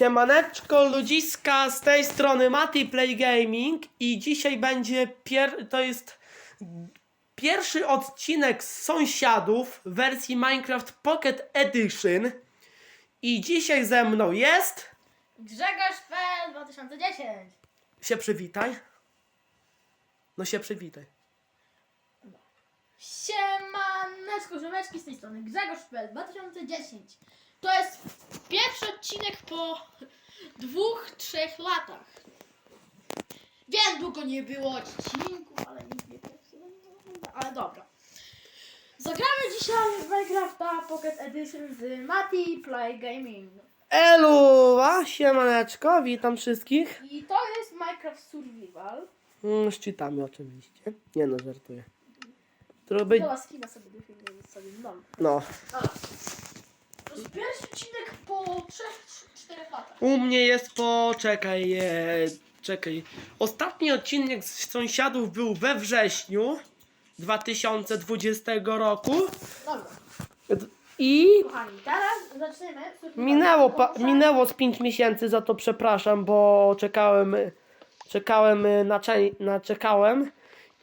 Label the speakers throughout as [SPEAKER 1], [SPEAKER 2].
[SPEAKER 1] Siemaneczko ludziska, z tej strony Mati Play Gaming i dzisiaj będzie pier... to jest pierwszy odcinek z sąsiadów w wersji Minecraft Pocket Edition i dzisiaj ze mną jest...
[SPEAKER 2] Grzegorz P. 2010.
[SPEAKER 1] się przywitaj. No się przywitaj.
[SPEAKER 2] Siemaneczko, żołeczki z tej strony. Grzegorz P. 2010. To jest pierwszy odcinek po dwóch, trzech latach. Wiem, długo nie było odcinków, ale nie wiem, ale dobra. Zagramy dzisiaj w Minecrafta Pocket Edition z Mati Play Gaming.
[SPEAKER 1] Eluwa, siemaneczko, witam wszystkich.
[SPEAKER 2] I to jest Minecraft Survival.
[SPEAKER 1] Mm, szczytami oczywiście. Nie no, żartuję. Być...
[SPEAKER 2] Skina sobie do filmu sobie.
[SPEAKER 1] No.
[SPEAKER 2] To jest pierwszy odcinek po 3-4 latach.
[SPEAKER 1] U mnie jest po. Czekaj, e, czekaj. Ostatni odcinek z sąsiadów był we wrześniu 2020 roku.
[SPEAKER 2] Dobra,
[SPEAKER 1] I
[SPEAKER 2] kochani, teraz zaczniemy.
[SPEAKER 1] minęło, pa, minęło z 5 miesięcy, za to przepraszam, bo czekałem. Czekałem na, cze- na czekałem.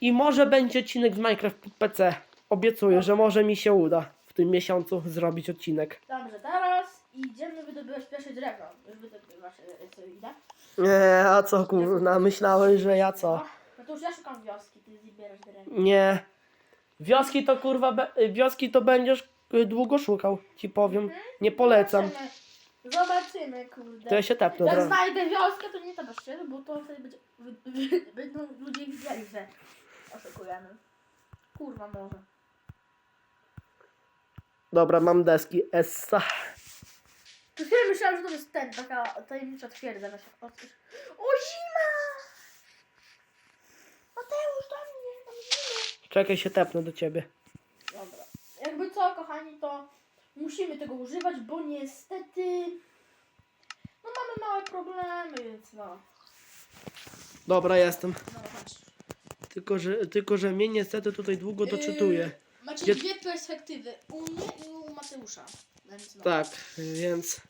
[SPEAKER 1] I może będzie odcinek z Minecraft PC. Obiecuję, że może mi się uda tym miesiącu zrobić odcinek.
[SPEAKER 2] Dobrze, teraz idziemy wydobywać pierwsze drewno. Już wydobywasz, e, co idę.
[SPEAKER 1] Nie, a co kurna, myślałeś, że ja co?
[SPEAKER 2] No to już ja szukam wioski, ty zbierasz drewno.
[SPEAKER 1] Nie. Wioski to kurwa, be, wioski to będziesz y, długo szukał, ci powiem. Nie polecam.
[SPEAKER 2] Zobaczymy, Zobaczymy kurde.
[SPEAKER 1] To ja się tepnę.
[SPEAKER 2] Jak znajdę wioskę, to nie to bezczelne, bo to wtedy będzie, wy, wy, będą ludzie widzieli, że oszukujemy. Kurwa może.
[SPEAKER 1] Dobra, mam deski. Essa.
[SPEAKER 2] To chwilę myślałam, że to jest ten, taka tajemnicza twierdza. Właśnie. O, zima! Mateusz, do mnie, tam zima.
[SPEAKER 1] Czekaj, się tepnę do ciebie.
[SPEAKER 2] Dobra. Jakby co, kochani, to musimy tego używać, bo niestety no mamy małe problemy, więc no.
[SPEAKER 1] Dobra, jestem.
[SPEAKER 2] Chodź.
[SPEAKER 1] Tylko, że, tylko, że mnie niestety tutaj długo doczytuje.
[SPEAKER 2] Macie
[SPEAKER 1] Gdzie-
[SPEAKER 2] dwie perspektywy, u mnie i u Mateusza. Więc no.
[SPEAKER 1] Tak, więc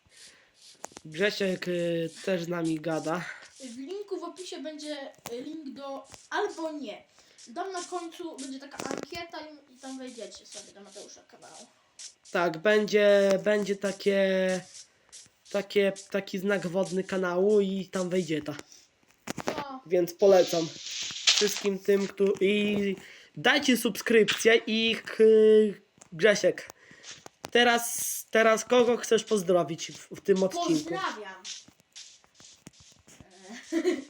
[SPEAKER 1] Grzesiek y, też z nami gada.
[SPEAKER 2] W linku w opisie będzie link do albo nie. Dam na końcu będzie taka ankieta i, i tam wejdziecie sobie do Mateusza kanału.
[SPEAKER 1] Tak, będzie, będzie takie, takie, taki znak wodny kanału i tam wejdzie ta.
[SPEAKER 2] No,
[SPEAKER 1] Więc polecam wszystkim tym, którzy. I dajcie subskrypcję i Grzesiek. Teraz, teraz kogo chcesz pozdrowić w, w tym odcinku?
[SPEAKER 2] pozdrawiam.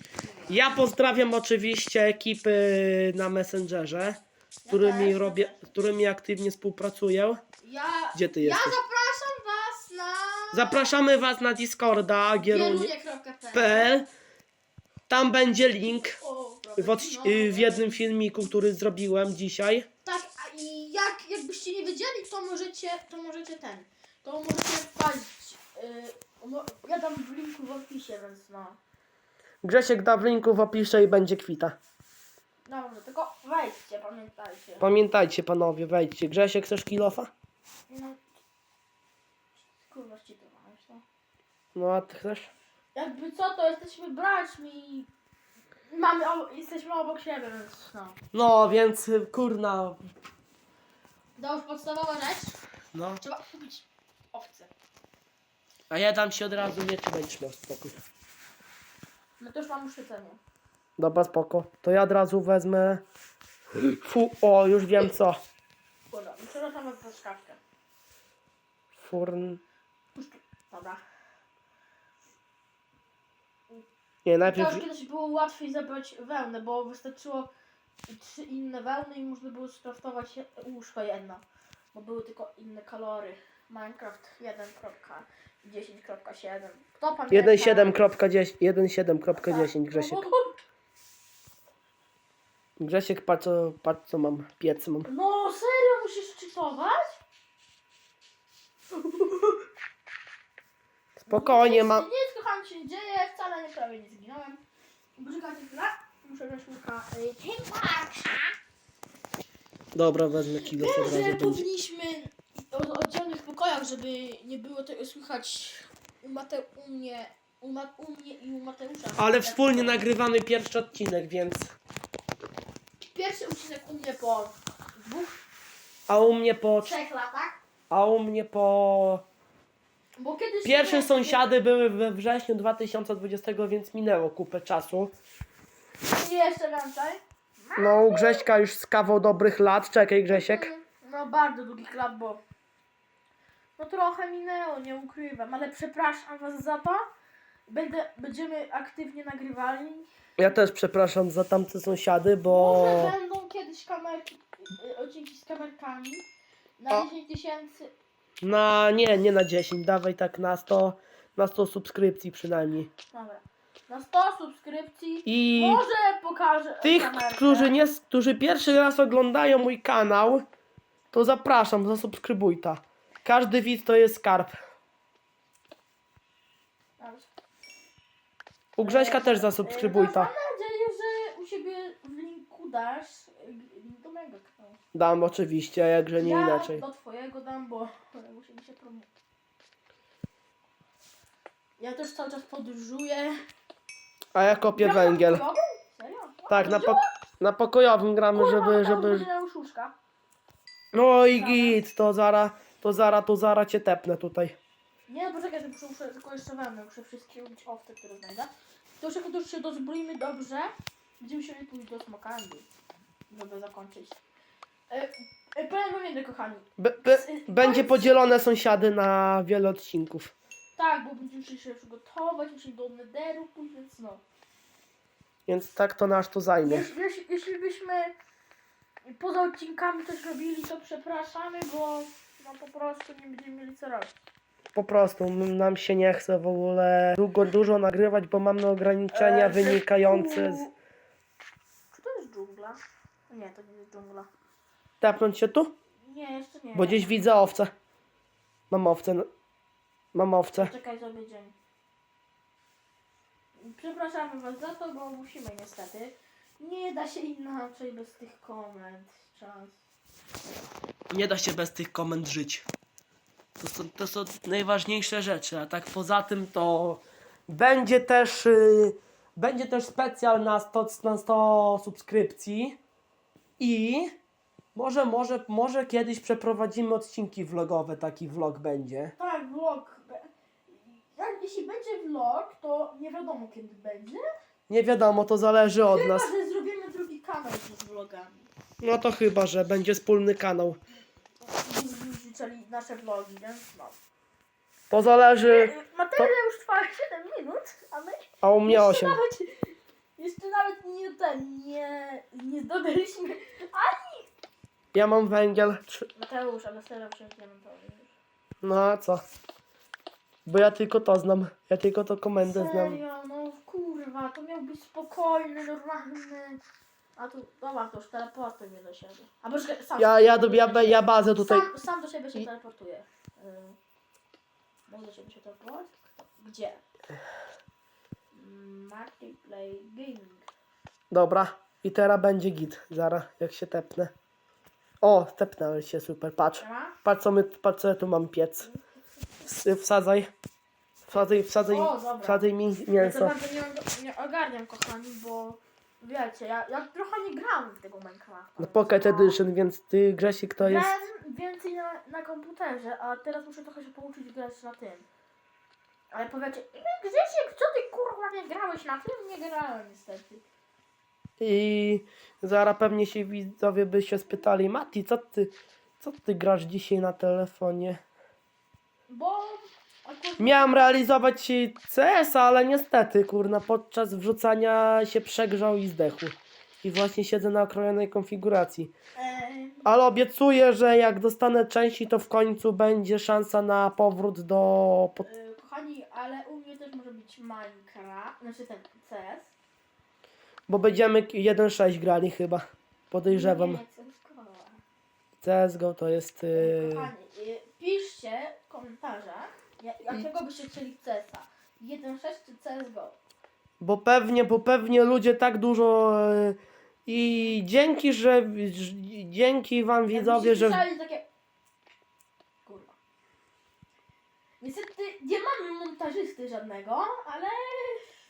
[SPEAKER 1] Ja pozdrawiam oczywiście ekipy na Messengerze, z którymi
[SPEAKER 2] też.
[SPEAKER 1] robię, z którymi aktywnie współpracuję.
[SPEAKER 2] Ja,
[SPEAKER 1] Gdzie ty
[SPEAKER 2] ja
[SPEAKER 1] jesteś?
[SPEAKER 2] zapraszam was na
[SPEAKER 1] Zapraszamy Was na Discorda
[SPEAKER 2] gierunie.pl
[SPEAKER 1] gierunie.pl. Tam będzie link
[SPEAKER 2] O,
[SPEAKER 1] w, odci- y, w jednym filmiku, który zrobiłem dzisiaj.
[SPEAKER 2] Tak, a i jak, jakbyście nie wiedzieli, to możecie, to możecie ten, to możecie wpaść, mo- ja dam w linku w opisie, więc no.
[SPEAKER 1] Grzesiek da w linku w opisie i będzie kwita.
[SPEAKER 2] Dobrze, tylko wejdźcie, pamiętajcie.
[SPEAKER 1] Pamiętajcie panowie, wejdźcie. Grzesiek, chcesz kilofa?
[SPEAKER 2] No, kurwa, szczytowałeś, no.
[SPEAKER 1] No a ty chcesz?
[SPEAKER 2] Jakby co, to jesteśmy braćmi. Mamy, ob- jesteśmy obok siebie, więc no.
[SPEAKER 1] No, więc y, kurna.
[SPEAKER 2] To już podstawowa rzecz.
[SPEAKER 1] No.
[SPEAKER 2] Trzeba kupić owce.
[SPEAKER 1] A ja dam ci od razu miecz i będziesz miał spokój.
[SPEAKER 2] No to już mam uświecenie.
[SPEAKER 1] Dobra, spoko. To ja od razu wezmę... Fu, o, już wiem co.
[SPEAKER 2] Kurwa, przepraszam za szkawkę.
[SPEAKER 1] Furn...
[SPEAKER 2] Dobra.
[SPEAKER 1] Nie, najpierw...
[SPEAKER 2] kiedyś było łatwiej zebrać wełnę, bo wystarczyło trzy inne wełny i można było skraftować łóżko jedno. Bo były tylko inne kolory. Minecraft 1.10.7. Kto pamięta?
[SPEAKER 1] 1.7.10 1.7.10 Grzesiek. Grzesiek, patrz co, patrz co mam. Piec mam.
[SPEAKER 2] No serio musisz czytować?
[SPEAKER 1] Spokojnie, mam...
[SPEAKER 2] Nic kocham się nie dzieje, wcale nie prawie nie zginąłem. Poczekajcie chwilę. Muszę wziąć y, Timbarka.
[SPEAKER 1] Dobra, wezmę kilo
[SPEAKER 2] Wiem,
[SPEAKER 1] razu
[SPEAKER 2] że
[SPEAKER 1] będzie.
[SPEAKER 2] powinniśmy o oddzielnych pokojach, żeby nie było tego słychać u, Mate, u mnie u, Ma- u mnie i u Mateusza.
[SPEAKER 1] Ale wspólnie nagrywamy pierwszy odcinek, więc...
[SPEAKER 2] Pierwszy odcinek u mnie po dwóch,
[SPEAKER 1] A u mnie po...
[SPEAKER 2] trzech latach.
[SPEAKER 1] A u mnie po...
[SPEAKER 2] Bo kiedyś...
[SPEAKER 1] Pierwsze sąsiady były we wrześniu 2020, więc minęło kupę czasu.
[SPEAKER 2] Nie jeszcze więcej.
[SPEAKER 1] No, u Grześka już z kawał dobrych lat. Czekaj, Grzesiek.
[SPEAKER 2] No bardzo długich lat, bo no trochę minęło, nie ukrywam, ale przepraszam was za to. Będę, będziemy aktywnie nagrywali.
[SPEAKER 1] Ja też przepraszam za tamte sąsiady, bo...
[SPEAKER 2] Może będą kiedyś kamerki, y, odcinki z kamerkami na
[SPEAKER 1] O.
[SPEAKER 2] 10 tysięcy.
[SPEAKER 1] Na... Nie, nie na 10. Dawaj tak na 100... Na 100 subskrypcji przynajmniej.
[SPEAKER 2] Dobra. Na 100 subskrypcji.
[SPEAKER 1] I...
[SPEAKER 2] Może pokażę
[SPEAKER 1] Tych,
[SPEAKER 2] kamerkę.
[SPEAKER 1] którzy, nie, którzy pierwszy raz oglądają mój kanał, to zapraszam, zasubskrybuj ta. Każdy widz to jest skarb.
[SPEAKER 2] Dobrze.
[SPEAKER 1] U Grześka też zasubskrybuj
[SPEAKER 2] no,
[SPEAKER 1] ta.
[SPEAKER 2] Mam nadzieję, że u siebie w linku dasz y, link do mojego kanału.
[SPEAKER 1] Dam oczywiście, jakże nie
[SPEAKER 2] ja
[SPEAKER 1] inaczej.
[SPEAKER 2] do twojego dam, bo musimy się promować. Ja też cały czas podróżuję.
[SPEAKER 1] A ja kopię
[SPEAKER 2] Gram na
[SPEAKER 1] węgiel.
[SPEAKER 2] pokojowym? Serio?
[SPEAKER 1] Tak, na, po, na pokojowym gramy,
[SPEAKER 2] Kurwa,
[SPEAKER 1] żeby, żeby...
[SPEAKER 2] będzie.
[SPEAKER 1] No i git, to zara, to zara, to zara cię tepnę tutaj.
[SPEAKER 2] Nie, no poczekaj, tylko muszę tylko jeszcze wełnę, muszę wszystkie robić owce, które znajdę. To już jak to już się dozbroimy dobrze, będziemy się pójść do smokandi, żeby zakończyć. E, e, powiem wam jedno, kochani.
[SPEAKER 1] Be, be, będzie podzielone sąsiady na wiele odcinków.
[SPEAKER 2] Tak, bo będziemy musieli się przygotować, musieli do nederu pójść, więc no.
[SPEAKER 1] Więc tak to nasz to zajmie.
[SPEAKER 2] Jeśli, jeśli, jeśli byśmy poza odcinkami coś robili, to przepraszamy, bo no po prostu nie będziemy mieli co robić.
[SPEAKER 1] Po prostu nam się nie chce w ogóle długo, dużo nagrywać, bo mamy ograniczenia
[SPEAKER 2] E,
[SPEAKER 1] wynikające z...
[SPEAKER 2] Czy to jest dżungla? Nie, to nie jest dżungla.
[SPEAKER 1] Tepnąć się tu?
[SPEAKER 2] Nie, jeszcze nie.
[SPEAKER 1] Bo gdzieś widzę owce. Mam owce. no. Mam owce.
[SPEAKER 2] Czekaj sobie dzień. Przepraszamy was za to, bo musimy niestety. Nie da się inaczej bez tych komend. Czas.
[SPEAKER 1] Nie da się bez tych komend żyć. To są, to są najważniejsze rzeczy, a tak poza tym to będzie też y, będzie też specjal na 100, na 100 subskrypcji i może, może, może kiedyś przeprowadzimy odcinki vlogowe, taki vlog będzie.
[SPEAKER 2] Tak, vlog. Jak, jeśli będzie vlog, to nie wiadomo kiedy będzie.
[SPEAKER 1] Nie wiadomo, to zależy od
[SPEAKER 2] Chyba,
[SPEAKER 1] nas.
[SPEAKER 2] że zrobimy drugi kanał z vlogami.
[SPEAKER 1] No to chyba, że będzie wspólny kanał.
[SPEAKER 2] Czyli nasze vlogi, więc no.
[SPEAKER 1] To zależy,
[SPEAKER 2] Materiał już trwa 7 minut, a my
[SPEAKER 1] a u mnie
[SPEAKER 2] jeszcze
[SPEAKER 1] 8.
[SPEAKER 2] nawet, jeszcze nawet nie ten, nie, nie zdobyliśmy. A
[SPEAKER 1] Ja mam węgiel. Trzy-
[SPEAKER 2] Mateusz, ale serio wsiąkniemy to już.
[SPEAKER 1] No a co? Bo ja tylko to znam. Ja tylko to komendę znam.
[SPEAKER 2] Serio, no kurwa, to miał być spokojny, normalny. A tu, dobra, to już teleportuj mnie do siebie. A poczekaj, sam.
[SPEAKER 1] Ja, ja, do, ja, be- ja bazę tutaj.
[SPEAKER 2] Sam, sam do siebie się
[SPEAKER 1] I-
[SPEAKER 2] teleportuję. Y, Mogę do siebie się teleportować? Kto? Gdzie? Mm, Multiplay Gaming.
[SPEAKER 1] Dobra. I teraz będzie git. Zaraz, jak się tepnę. O, tepnąłeś się, super. Patrz. Patrz co, my, patrz co ja tu mam piec. Ws- Wsadzaj. Wsadzaj, wsadzaj,
[SPEAKER 2] O, dobra.
[SPEAKER 1] wsadzaj mi
[SPEAKER 2] Ja to
[SPEAKER 1] mięso.
[SPEAKER 2] bardzo nie, nie ogarniam, kochani, bo wiecie, ja, ja trochę nie grałem w tego Minecrafta.
[SPEAKER 1] No Pocket Edition, więc ty Grzesik to jest...
[SPEAKER 2] Grałem więcej na, na komputerze, a teraz muszę trochę się pouczyć grać na tym. Ale powiecie, Grzesiek, co ty kurwa nie grałeś na tym? Nie grałem niestety.
[SPEAKER 1] I zaraz pewnie się widzowie by się spytali, Mati, co ty, co ty grasz dzisiaj na telefonie?
[SPEAKER 2] Bo akurat
[SPEAKER 1] Miałem realizować CS, ale niestety, kurna, podczas wrzucania się przegrzał i zdechł. I właśnie siedzę na okrojonej konfiguracji. Ale obiecuję, że jak dostanę części, to w końcu będzie szansa na powrót do... Pod...
[SPEAKER 2] kochani, ale u mnie też może być Minecraft, znaczy ten CS.
[SPEAKER 1] Bo będziemy 1.6 grali chyba. Podejrzewam.
[SPEAKER 2] CS:GO.
[SPEAKER 1] To jest... Yy...
[SPEAKER 2] Kochani, y, piszcie w komentarzach, ja- jakiego byście chcieli CS-a. 1.6 czy CSGO?
[SPEAKER 1] Bo pewnie, bo pewnie ludzie tak dużo e, i dzięki, że że- dzięki wam widzowie, że
[SPEAKER 2] takie... Kurwa. Niestety nie mamy montażysty żadnego, ale...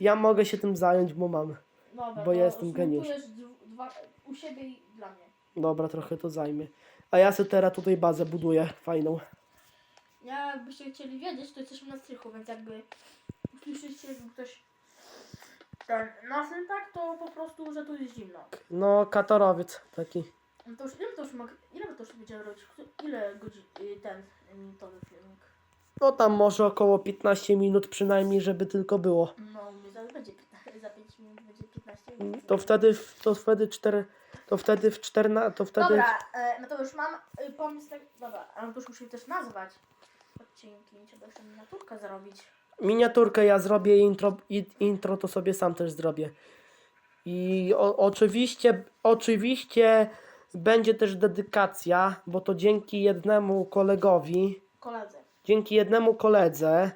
[SPEAKER 1] Ja mogę się tym zająć, bo mam.
[SPEAKER 2] Dobra,
[SPEAKER 1] Bo ja jestem geniusz.
[SPEAKER 2] Dwa, u siebie i dla mnie.
[SPEAKER 1] Dobra, trochę to zajmie. A ja sobie teraz tutaj bazę buduję, fajną.
[SPEAKER 2] Jakbyście chcieli wiedzieć, to jesteśmy na strychu, więc jakby usłyszycie, jakby ktoś ten nas tak, to po prostu, że tu jest zimno.
[SPEAKER 1] No, katorowiec taki.
[SPEAKER 2] No to już, ile to już ile to już będziemy robić? Ile godzin y, ten minutowy filmik?
[SPEAKER 1] No tam może około 15 minut przynajmniej, żeby tylko było.
[SPEAKER 2] No, zaraz będzie 15, za 5 minut będzie 15 minut.
[SPEAKER 1] To wtedy, w- to wtedy 4, to wtedy w 14, to wtedy...
[SPEAKER 2] Dobra, e, no to już mam y, pomysł, tak, dobra, ale to już musimy też nazwać odcinki, trzeba jeszcze miniaturkę zrobić.
[SPEAKER 1] Miniaturkę ja zrobię intro, i intro to sobie sam też zrobię. I o, oczywiście, oczywiście będzie też dedykacja, bo to dzięki jednemu kolegowi,
[SPEAKER 2] Koledzy.
[SPEAKER 1] Dzięki jednemu koledze,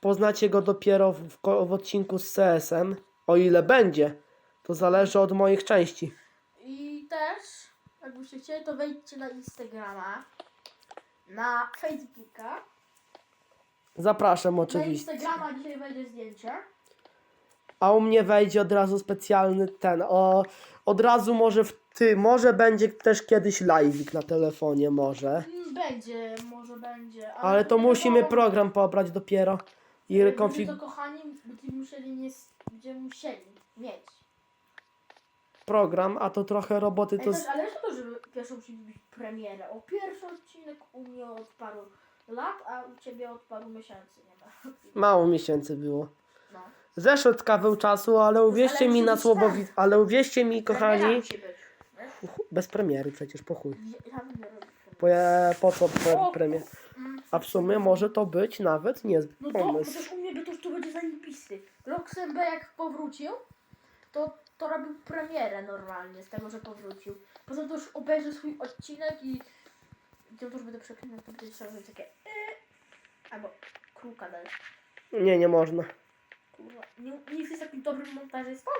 [SPEAKER 1] poznacie go dopiero w, w odcinku z CS-em, o ile będzie. To zależy od moich części.
[SPEAKER 2] I też, jakbyście chcieli, to wejdźcie na Instagrama, na Facebooka.
[SPEAKER 1] Zapraszam
[SPEAKER 2] Na
[SPEAKER 1] oczywiście.
[SPEAKER 2] Instagrama dzisiaj wejdzie zdjęcie.
[SPEAKER 1] A u mnie wejdzie od razu specjalny ten. O, od razu może w ty, może będzie też kiedyś live'ik na telefonie, może.
[SPEAKER 2] Mm, Będzie, może będzie.
[SPEAKER 1] Ale to musimy program pobrać dopiero i konfig...
[SPEAKER 2] to kochani, będziemy musieli, nie, będziemy musieli mieć.
[SPEAKER 1] program, a to trochę roboty
[SPEAKER 2] Ej,
[SPEAKER 1] to.
[SPEAKER 2] też,
[SPEAKER 1] Z...
[SPEAKER 2] ale to, żeby pierwszą musi być premierę. O pierwszy odcinek u mnie od paru lat, a u ciebie od paru miesięcy nie ma.
[SPEAKER 1] Mało miesięcy było.
[SPEAKER 2] No.
[SPEAKER 1] Zeszedł kawał czasu, ale uwierzcie mi na słowo,
[SPEAKER 2] tak.
[SPEAKER 1] wi- ale uwierzcie mi, kochani, bez premiery przecież po chuj.
[SPEAKER 2] Ja bym nie robił premiery.
[SPEAKER 1] Po, ja- po co pre,
[SPEAKER 2] O,
[SPEAKER 1] premier?
[SPEAKER 2] Mm.
[SPEAKER 1] A w sumie może to być nawet niezły
[SPEAKER 2] No to,
[SPEAKER 1] pomysł.
[SPEAKER 2] u mnie to już tu będzie zajebisty. Roxen B jak powrócił, to, to robił premierę normalnie z tego, że powrócił. Potem to już obejrzy swój odcinek i i to już będę przeklinał, to będzie trzeba zrobić takie e, albo kruka dać.
[SPEAKER 1] Nie, nie można.
[SPEAKER 2] Kurwa, nie, nie jesteś takim dobrym montażystą?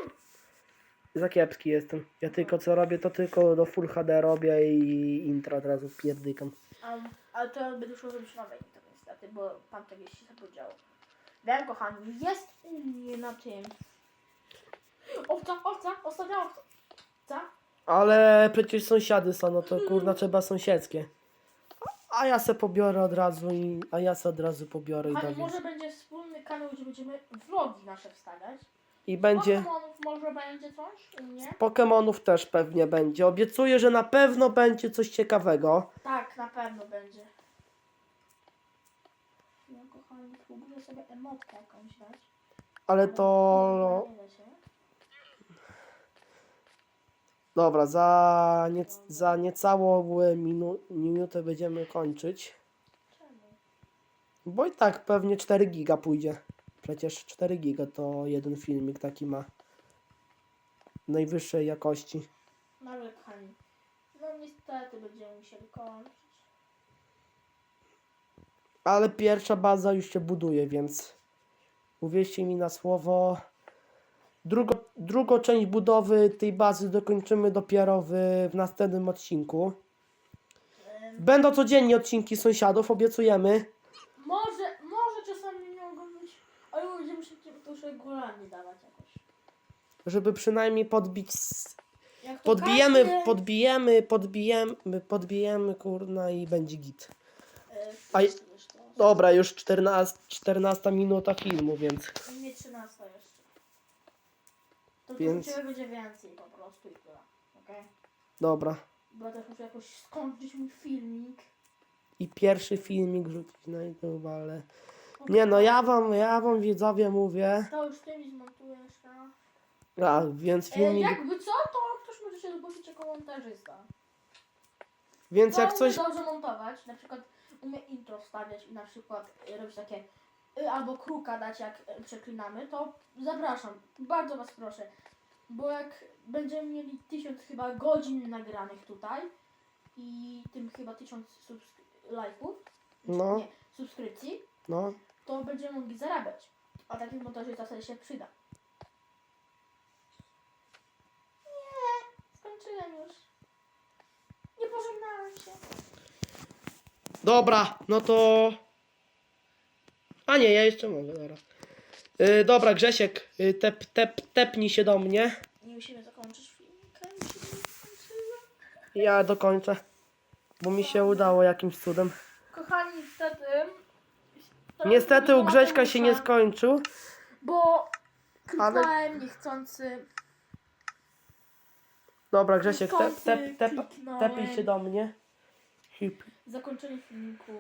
[SPEAKER 1] Za kiepski jestem. Ja tylko co robię, to tylko do Full HD robię i intro od razu pierdykam.
[SPEAKER 2] Um, ale to będę musiał zrobić nowe intro niestety, bo pan tak się zapodziało. Wiem kochani, jest u mnie na tym. Owca, owca, ostatnia owca. Owca.
[SPEAKER 1] Ale przecież sąsiady są, no to kurna trzeba sąsiedzkie. A ja se pobiorę od razu i. A ja se od razu pobiorę i
[SPEAKER 2] Kochani,
[SPEAKER 1] dowiem.
[SPEAKER 2] może będzie wspólny kanał, gdzie będziemy vlogi nasze wstawiać.
[SPEAKER 1] I będzie.
[SPEAKER 2] Pokemonów może będzie coś?
[SPEAKER 1] Pokemonów też pewnie będzie. Obiecuję, że na pewno będzie coś ciekawego.
[SPEAKER 2] Tak, na pewno będzie. Ja kochani, spróbuję sobie emotkę jakąś dać.
[SPEAKER 1] Ale to. Dobra, za, nie, za niecałą minu, minutę będziemy kończyć. Bo i tak pewnie 4 giga pójdzie. Przecież 4 giga to jeden filmik taki ma. Najwyższej jakości.
[SPEAKER 2] No no niestety będziemy musieli kończyć.
[SPEAKER 1] Ale pierwsza baza już się buduje, więc uwierzcie mi na słowo. Drugo, drugą część budowy tej bazy dokończymy dopiero w, w następnym odcinku. Będą codziennie odcinki sąsiadów, obiecujemy.
[SPEAKER 2] Może, może czasami nie mogą być, ale będziemy musieli to regularnie dawać jakoś.
[SPEAKER 1] Żeby przynajmniej podbić. s-
[SPEAKER 2] Jak to
[SPEAKER 1] Podbijemy,
[SPEAKER 2] każdy,
[SPEAKER 1] podbijemy, podbijemy, podbijemy, kurna i będzie git.
[SPEAKER 2] e,
[SPEAKER 1] A-
[SPEAKER 2] to.
[SPEAKER 1] Dobra, już 14, 14 minuta filmu, więc.
[SPEAKER 2] Nie 13 jeszcze. To
[SPEAKER 1] Więc-
[SPEAKER 2] Więc... będzie więcej po prostu i tyle. Okej?
[SPEAKER 1] Dobra.
[SPEAKER 2] Bo ja też muszę jakoś skończyć mój filmik.
[SPEAKER 1] I pierwszy filmik wrzucić na YouTube, ale. Nie no, ja wam, ja wam widzowie mówię.
[SPEAKER 2] To już ty mi zmontujesz, no.
[SPEAKER 1] A, więc
[SPEAKER 2] E,
[SPEAKER 1] filmik.
[SPEAKER 2] jakby co, to ktoś może się zgłosić jako montażysta.
[SPEAKER 1] Więc
[SPEAKER 2] To
[SPEAKER 1] jak
[SPEAKER 2] umie
[SPEAKER 1] coś.
[SPEAKER 2] dobrze montować, na przykład umie intro wstawiać i na przykład e, robić takie y, albo kruka dać jak e, przeklinamy, to zapraszam. Bardzo was proszę. Bo jak będziemy mieli tysiąc chyba godzin nagranych tutaj i tym chyba tysiąc subskry- lajków,
[SPEAKER 1] No.
[SPEAKER 2] nie, subskrypcji,
[SPEAKER 1] No,
[SPEAKER 2] to będziemy mogli zarabiać. A taki montażysta sobie się przyda. Nie, skończyłem już. Nie pożegnałem się.
[SPEAKER 1] Dobra, no to... A nie, ja jeszcze mogę, dobra. Yy, dobra, Grzesiek, yy, tep, tep, tepnij się do mnie.
[SPEAKER 2] Nie musimy zakończyć filmika. Musimy zakończyć.
[SPEAKER 1] Ja dokończę. Bo mi się udało jakimś cudem.
[SPEAKER 2] Kochani, niestety...
[SPEAKER 1] Niestety u Grześka się nie skończył.
[SPEAKER 2] Bo
[SPEAKER 1] Ale-
[SPEAKER 2] kliknąłem niechcący.
[SPEAKER 1] Dobra, Grzesiek, tep, tep, tep,
[SPEAKER 2] kliknąłem.
[SPEAKER 1] tepnij się do mnie. Hip.
[SPEAKER 2] Zakończenie filmiku.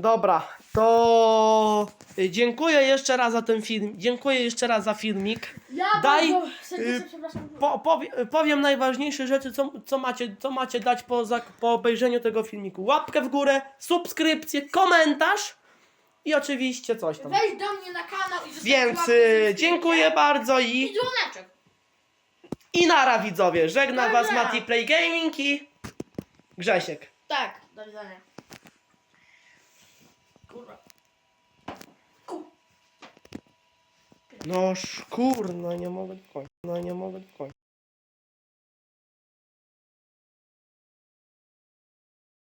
[SPEAKER 1] Dobra, to y, dziękuję jeszcze raz za ten film. Dziękuję jeszcze raz za filmik.
[SPEAKER 2] Ja
[SPEAKER 1] Daj,
[SPEAKER 2] bardzo serdecznie
[SPEAKER 1] y,
[SPEAKER 2] przepraszam.
[SPEAKER 1] Po, powie, powiem najważniejsze rzeczy, co, co, macie, co macie dać po, po obejrzeniu tego filmiku. Łapkę w górę, subskrypcję, komentarz i oczywiście coś tam.
[SPEAKER 2] Wejdź do mnie na kanał i zostaw
[SPEAKER 1] Więc y, dziękuję bardzo
[SPEAKER 2] I
[SPEAKER 1] i,
[SPEAKER 2] dzwoneczek.
[SPEAKER 1] i nara widzowie. Żegna was
[SPEAKER 2] Dobra.
[SPEAKER 1] Mati Play Gaming i Grzesiek.
[SPEAKER 2] Tak, do widzenia. Kurwa. Ku.
[SPEAKER 1] No szkurno, nie mogę kończyć. No nie mogę kończyć.